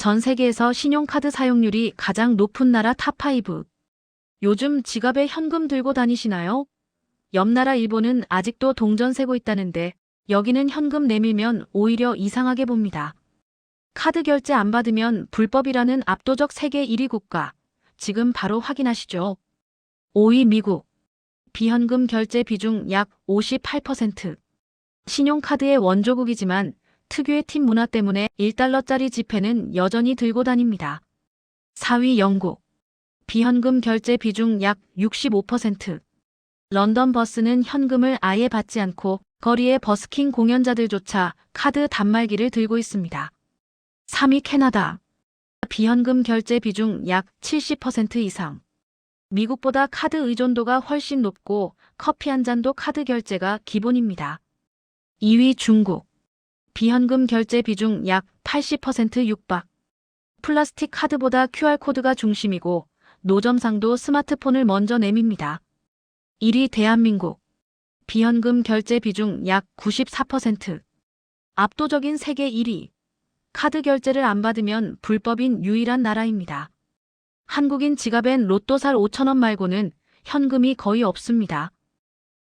전 세계에서 신용카드 사용률이 가장 높은 나라 탑5. 요즘 지갑에 현금 들고 다니시나요? 옆 나라 일본은 아직도 동전 세고 있다는데 여기는 현금 내밀면 오히려 이상하게 봅니다. 카드 결제 안 받으면 불법이라는 압도적 세계 1위 국가. 지금 바로 확인하시죠. 5위 미국. 비현금 결제 비중 약 58%. 신용카드의 원조국이지만 특유의 팀 문화 때문에 1달러짜리 지폐는 여전히 들고 다닙니다. 4위 영국. 비현금 결제 비중 약 65%. 런던 버스는 현금을 아예 받지 않고 거리의 버스킹 공연자들조차 카드 단말기를 들고 있습니다. 3위 캐나다. 비현금 결제 비중 약 70% 이상. 미국보다 카드 의존도가 훨씬 높고 커피 한 잔도 카드 결제가 기본입니다. 2위 중국. 비현금 결제 비중 약 80% 육박. 플라스틱 카드보다 QR코드가 중심이고 노점상도 스마트폰을 먼저 내밉니다. 1위 대한민국. 비현금 결제 비중 약 94%. 압도적인 세계 1위. 카드 결제를 안 받으면 불법인 유일한 나라입니다. 한국인 지갑엔 로또 살 5천원 말고는 현금이 거의 없습니다.